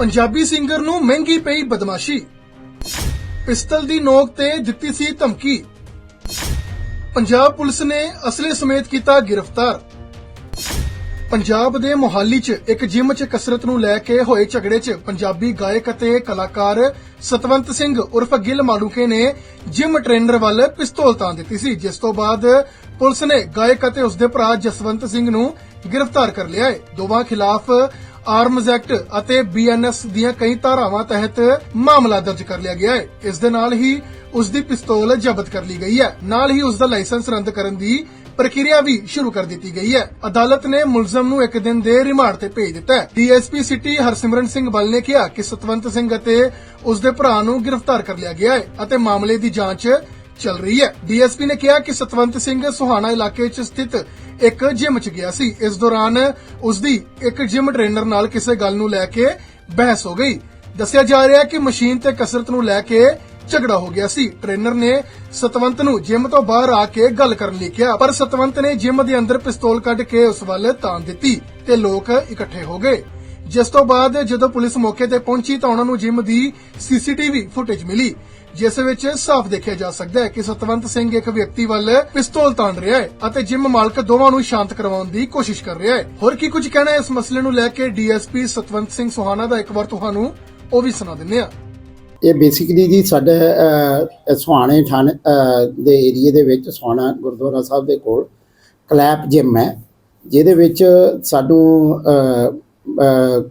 Punjabi singer ਨੂੰ ਮਹਿੰਗੀ ਪਈ ਬਦਮਾਸ਼ੀ। ਪਿਸਤਲ ਦੀ ਨੋਕ ਤੇ ਦਿੱਤੀ ਸੀ ਧਮਕੀ। ਪੰਜਾਬ ਪੁਲਿਸ ਨੇ ਅਸਲੇ ਸਮੇਤ ਕੀਤਾ ਗ੍ਰਿਫ਼ਤਾਰ। ਪੰਜਾਬ ਦੇ ਮੋਹਾਲੀ 'ਚ ਇੱਕ ਜਿਮ 'ਚ ਕਸਰਤ ਨੂੰ ਲੈ ਕੇ ਹੋਏ ਝਗੜੇ 'ਚ ਪੰਜਾਬੀ ਗਾਇਕ ਅਤੇ ਕਲਾਕਾਰ ਸਤਵੰਤ ਸਿੰਘ ਉਰਫ ਗਿੱਲ ਮਾਲੂਕੇ ਨੇ ਜਿਮ ਟ੍ਰੇਨਰ ਵੱਲ ਪਿਸਤੌਲ ਤਾਣ ਦਿੱਤੀ ਸੀ, ਜਿਸ ਤੋਂ ਬਾਅਦ ਪੁਲਿਸ ਨੇ ਗਾਇਕ ਅਤੇ ਉਸਦੇ ਭਰਾ ਜਸਵੰਤ ਸਿੰਘ ਨੂੰ ਗ੍ਰਿਫਤਾਰ ਕਰ ਲਿਆ ਹੈ। ਦੋਵਾਂ ਖਿਲਾਫ ਆਰਮਜ਼ ਐਕਟ ਅਤੇ ਬੀਐਨਐਸ ਦੀਆਂ ਕਈ ਧਾਰਾਵਾਂ ਤਹਿਤ ਮਾਮਲਾ ਦਰਜ ਕਰ ਲਿਆ ਗਿਆ ਹੈ। ਇਸ ਦੇ ਨਾਲ ਹੀ ਉਸ ਦੀ ਪਿਸਤੌਲ ਜ਼ਬਤ ਕਰ ਲਈ ਗਈ ਹੈ। ਨਾਲ ਹੀ ਉਸ ਦਾ ਲਾਇਸੈਂਸ ਰੱਦ ਕਰਨ ਦੀ ਪ੍ਰਕਿਰਿਆ ਵੀ ਸ਼ੁਰੂ ਕਰ ਦਿੱਤੀ ਗਈ ਹੈ। ਅਦਾਲਤ ਨੇ ਮੁਲਜ਼ਮ ਨੂੰ ਇੱਕ ਦਿਨ ਦੇ ਰਿਮਾਂਡ ਤੇ ਭੇਜ ਦਿੱਤਾ ਹੈ। ਡੀਐਸਪੀ ਸਿਟੀ ਹਰਸਿਮਰਨ ਸਿੰਘ ਬਲ ਨੇ ਕਿਹਾ ਕਿ ਸਤਵੰਤ ਸਿੰਘ ਅਤੇ ਉਸ ਦੇ ਭਰਾ ਨੂੰ ਗ੍ਰਿਫਤਾਰ ਕਰ ਲਿਆ ਗਿਆ ਹੈ ਅਤੇ ਮਾਮਲੇ ਦੀ ਜਾਂਚ ਚੱਲ ਰਹੀ ਹੈ। ਡੀਐਸਪੀ ਨੇ ਕਿਹਾ ਕਿ ਸਤਵੰਤ ਸਿੰਘ ਸੁਹਾਣਾ ਇਲਾਕੇ 'ਚ ਸਥਿਤ ਇੱਕ ਜਿਮ 'ਚ ਗਿਆ ਸੀ। ਇਸ ਦੌਰਾਨ ਉਸ ਦੀ ਇੱਕ ਜਿਮ ਟ੍ਰੇਨਰ ਨਾਲ ਕਿਸੇ ਗੱਲ ਨੂੰ ਲੈ ਕੇ ਬਹਿਸ ਹੋ ਗਈ। ਦੱਸਿਆ ਜਾ ਰਿਹਾ ਹੈ ਕਿ ਮਸ਼ੀਨ ਤੇ ਕਸਰਤ ਨੂੰ ਲੈ ਕੇ ਝਗੜਾ ਹੋ ਗਿਆ ਸੀ। ਟ੍ਰੇਨਰ ਨੇ ਸਤਵੰਤ ਨੂੰ ਜਿਮ ਤੋਂ ਬਾਹਰ ਆ ਕੇ ਗੱਲ ਕਰਨ ਲਈ ਕਿਹਾ, ਪਰ ਸਤਵੰਤ ਨੇ ਜਿਮ ਦੇ ਅੰਦਰ ਪਿਸਤੌਲ ਕੱਢ ਕੇ ਉਸ ਵੱਲ ਤਾਣ ਦਿੱਤੀ ਤੇ ਲੋਕ ਇਕੱਠੇ ਹੋ ਗਏ। ਜਿਸ ਤੋਂ ਬਾਅਦ ਜਦੋਂ ਪੁਲਿਸ ਮੌਕੇ ਤੇ ਪਹੁੰਚੀ ਤਾਂ ਉਹਨਾਂ ਨੂੰ ਜਿਮ ਦੀ ਸੀਸੀਟੀਵੀ ਫੁਟੇਜ ਮਿਲੀ। ਜਿਸ ਵਿੱਚ ਸਾਫ਼ ਦੇਖਿਆ ਜਾ ਸਕਦਾ ਹੈ ਕਿ ਸਤਵੰਤ ਸਿੰਘ ਇੱਕ ਵਿਅਕਤੀ ਵੱਲ ਪਿਸਤੌਲ ਤਾਣ ਰਿਹਾ ਹੈ ਅਤੇ ਜਿਮ ਮਾਲਕ ਦੋਵਾਂ ਨੂੰ ਸ਼ਾਂਤ ਕਰਵਾਉਣ ਦੀ ਕੋਸ਼ਿਸ਼ ਕਰ ਰਿਹਾ ਹੈ। ਹੋਰ ਕੀ ਕੁਝ ਕਹਿਣਾ ਹੈ ਇਸ ਮਸਲੇ ਨੂੰ ਲੈ ਕੇ ਡੀਐਸਪੀ ਸਤਵੰਤ ਸਿੰਘ ਸੁਹਾਣਾ ਦਾ ਇੱਕ ਵਾਰ ਤੁਹਾਨੂੰ ਉਹ ਵੀ ਸੁਣਾ ਦਿੰਦੇ ਹਾਂ। ਇਹ ਬੇਸਿਕਲੀ ਜੀ ਸਾਡੇ ਅਹ, ਸੁਹਾਣੇ ਥਾਣੇ ਦੇ ਏਰੀਏ ਦੇ ਵਿੱਚ ਸੁਹਾਣਾ ਗੁਰਦੁਆਰਾ ਸਾਹਿਬ ਦੇ ਕੋਲ ਕਲੈਪ ਜਿਮ ਹੈ ਜਿਹਦੇ ਵਿੱਚ ਸਾਨੂੰ ਅਹ, ਅਹ,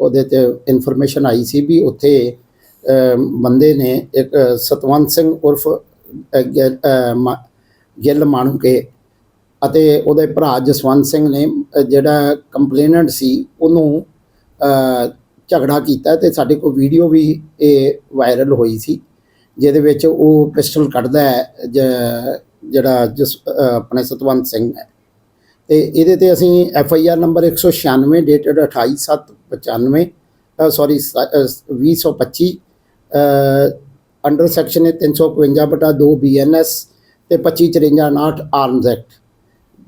ਉਹਦੇ ਤੇ ਇਨਫੋਰਮੇਸ਼ਨ ਆਈ ਸੀ ਵੀ ਉੱਥੇ ਬੰਦੇ ਨੇ ਇੱਕ ਸਤਵੰਤ ਸਿੰਘ ਉਰਫ ਅਹ, ਗਿ- ਅਹ, ਮਾ- ਗਿੱਲ ਅਤੇ ਉਹਦੇ ਭਰਾ ਜਸਵੰਤ ਸਿੰਘ ਨੇ ਜਿਹੜਾ ਕੰਪਲੇਨੈਂਟ ਸੀ ਉਹਨੂੰ ਝਗੜਾ ਕੀਤਾ ਤੇ ਸਾਡੇ ਕੋਲ ਵੀਡੀਓ ਵੀ ਇਹ ਵਾਇਰਲ ਹੋਈ ਸੀ ਜਿਹਦੇ ਵਿੱਚ ਉਹ ਪਿਸਟਲ ਕੱਢਦਾ ਹੈ ਜ- ਜਿਹੜਾ ਜਿਸ ਆਪਣੇ ਸਤਵੰਤ ਸਿੰਘ ਹੈ। ਤੇ ਇਹਦੇ ਤੇ ਅਸੀਂ F I R number 196 dated 28795 sorry 2025 under section 352 ਬਟਾ 2 ਬੀਐਨਐਸ ਤੇ 2554 ਆਰਮਜ਼ ਐਕਟ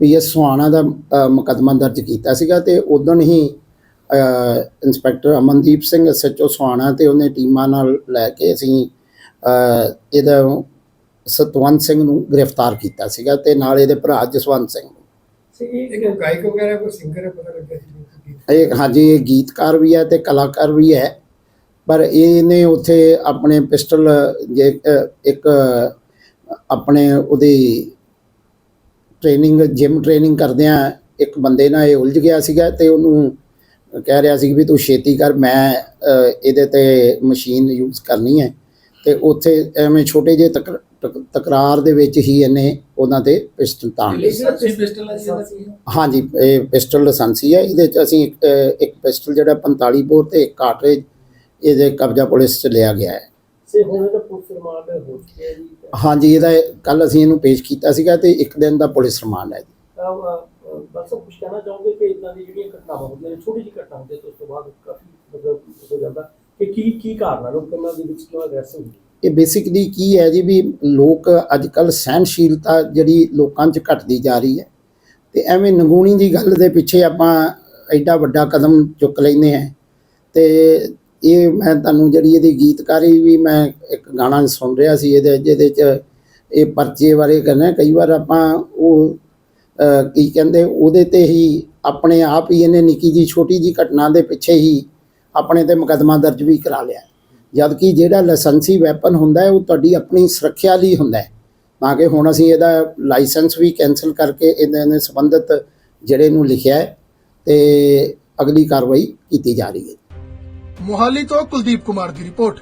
ਪੀਐਸ ਸੁਹਾਣਾ ਦਾ ਮੁਕੱਦਮਾ ਦਰਜ ਕੀਤਾ ਸੀਗਾ ਤੇ ਉਦੋਂ ਹੀ ਅ, ਇੰਸਪੈਕਟਰ ਅਮਨਦੀਪ ਸਿੰਘ ਐਸਐਚਓ ਸੁਹਾਣਾ ਤੇ ਉਹਨੇ ਟੀਮਾਂ ਨਾਲ ਲੈ ਕੇ ਅਸੀਂ ਇਹਦਾ ਸਤਵੰਤ ਸਿੰਘ ਨੂੰ ਗ੍ਰਿਫਤਾਰ ਕੀਤਾ ਸੀਗਾ ਤੇ ਨਾਲ ਇਹਦੇ ਭਰਾ ਜਸਵੰਤ ਸਿੰਘ ਇੱਕ ਗਾਇਕ ਵਗੈਰਾ ਕੋਈ ਸਿੰਗਰ ਹੈ ਪਤਾ ਲੱਗਿਆ ਸੀ ਇਹ ਹਾਂਜੀ ਇਹ ਗੀਤਕਾਰ ਵੀ ਹੈ ਤੇ ਕਲਾਕਾਰ ਵੀ ਹੈ। ਪਰ ਇਹਨੇ ਉੱਥੇ ਆਪਣੇ ਪਿਸਟਲ ਜੇ ਇੱਕ ਆਪਣੇ ਉਹਦੀ ਟ੍ਰੇਨਿੰਗ ਜਿਮ ਟ੍ਰੇਨਿੰਗ ਕਰਦਿਆਂ ਇੱਕ ਬੰਦੇ ਨਾਲ ਇਹ ਉਲਝ ਗਿਆ ਸੀਗਾ ਤੇ ਉਹਨੂੰ ਕਹਿ ਰਿਹਾ ਸੀ ਵੀ ਤੂੰ ਛੇਤੀ ਕਰ ਮੈਂ ਇਹਦੇ ਤੇ ਮਸ਼ੀਨ ਯੂਜ਼ ਕਰਨੀ ਹੈ। ਤੇ ਉੱਥੇ ਐਵੇਂ ਛੋਟੇ ਜਿਹੇ ਤਕ- ਤਕ- ਤਕਰਾਰ ਦੇ ਵਿੱਚ ਹੀ ਇਹਨੇ ਉਹਨਾਂ ਤੇ ਪਿਸਟਲ ਤਾਣ ਜੀ ਹਾਂਜੀ ਇਹ ਪਿਸਟਲ ਲਾਇਸੈਂਸੀ ਹੈ ਇਹਦੇ ਚ ਅਸੀਂ ਇੱਕ, ਪਿਸਟਲ ਜਿਹੜਾ 45 ਬੋਰ ਤੇ ਇੱਕ ਕਾਰਟ੍ਰਿਜ ਇਹਦੇ ਕਬਜ਼ਾ ਪੁਲਿਸ ਚ ਲਿਆ ਗਿਆ ਹੈ। ਸੇ ਹੁਣ ਇਹਦਾ ਪੁਲਿਸ ਰਿਮਾਂਡ ਹੋ ਚੁੱਕਿਆ ਜੀ। ਹਾਂਜੀ ਇਹਦਾ ਕੱਲ ਅਸੀਂ ਇਹਨੂੰ ਪੇਸ਼ ਕੀਤਾ ਸੀਗਾ ਤੇ ਇੱਕ ਦਿਨ ਦਾ ਪੁਲਿਸ ਰਿਮਾਂਡ ਹੈ ਜੀ। ਤਾਂ ਬਸ ਕੁਝ ਕਹਿਣਾ ਚਾਹੋਗੇ ਕਿ ਇਦਾਂ ਦੀ ਜਿਹੜੀਆਂ ਘਟਨਾਵਾਂ ਹੁੰਦੀਆਂ ਨੇ ਛੋਟੀ ਜਿਹੀ ਘਟਨਾ ਹੁੰਦੀ ਹੈ ਤੇ ਉਸ ਤੋਂ ਬਾਅਦ ਕਾਫੀ ਮਤਲਬ ਹੋ ਜਾਂਦਾ ਕਿ ਕੀ ਕੀ ਕਾਰਨ ਆ? ਲੋਕਾਂ ਨਾਲ ਦੇ ਵਿੱਚ ਕਿਉਂ ਅਗਰੈਸਿਵ ਹੁੰਦੀ ਇਹ ਬੇਸਿਕਲੀ ਕੀ ਹੈ ਜੀ ਵੀ ਲੋਕ ਅੱਜ ਕੱਲ ਸਹਿਨਸ਼ੀਲਤਾ ਜਿਹੜੀ ਲੋਕਾਂ 'ਚ ਘਟਦੀ ਜਾ ਰਹੀ ਹੈ ਤੇ ਐਵੇਂ ਨਗੂਣੀ ਦੀ ਗੱਲ ਦੇ ਪਿੱਛੇ ਆਪਾਂ ਐਡਾ ਵੱਡਾ ਕਦਮ ਚੁੱਕ ਲੈਂਦੇ ਆ ਤੇ ਇਹ ਮੈਂ ਤੁਹਾਨੂੰ ਜਿਹੜੀ ਇਹਦੀ ਗੀਤਕਾਰੀ ਵੀ ਮੈਂ ਇੱਕ ਗਾਣਾ ਸੁਣ ਰਿਹਾ ਸੀ ਇਹਦੇ, ਜਿਹਦੇ 'ਚ ਇਹ ਪਰਚੇ ਬਾਰੇ ਕਹਿੰਦਾ ਕਈ ਵਾਰ ਆਪਾਂ ਉਹ ਕੀ ਕਹਿੰਦੇ, ਉਹਦੇ ਤੇ ਹੀ ਆਪਣੇ ਆਪ ਹੀ ਇਹਨੇ ਨਿੱਕੀ ਜੀ ਛੋਟੀ ਜੀ ਘਟਨਾ ਦੇ ਪਿੱਛੇ ਹੀ ਆਪਣੇ ਤੇ ਮੁਕੱਦਮਾ ਦਰਜ ਵੀ ਕਰਾ ਲਿਆ। ਜਦ ਕਿ ਜਿਹੜਾ ਲਾਇਸੈਂਸੀ ਵੈਪਨ ਹੁੰਦਾ ਹੈ, ਉਹ ਤੁਹਾਡੀ ਆਪਣੀ ਸੁਰੱਖਿਆ ਲਈ ਹੁੰਦਾ ਹੈ। ਤਾਂ ਕਿ ਹੁਣ ਅਸੀਂ ਇਹਦਾ ਲਾਇਸੈਂਸ ਵੀ ਕੈਨਸਲ ਕਰਕੇ ਇਹਦੇ ਨਾਲ ਸੰਬੰਧਿਤ ਜਿਹੜੇ ਨੂੰ ਲਿਖਿਆ ਹੈ, ਤੇ ਅਗਲੀ ਕਾਰਵਾਈ ਕੀਤੀ ਜਾ ਰਹੀ ਹੈ। ਮੋਹਾਲੀ ਤੋਂ ਕੁਲਦੀਪ ਕੁਮਾਰ ਦੀ ਰਿਪੋਰਟ।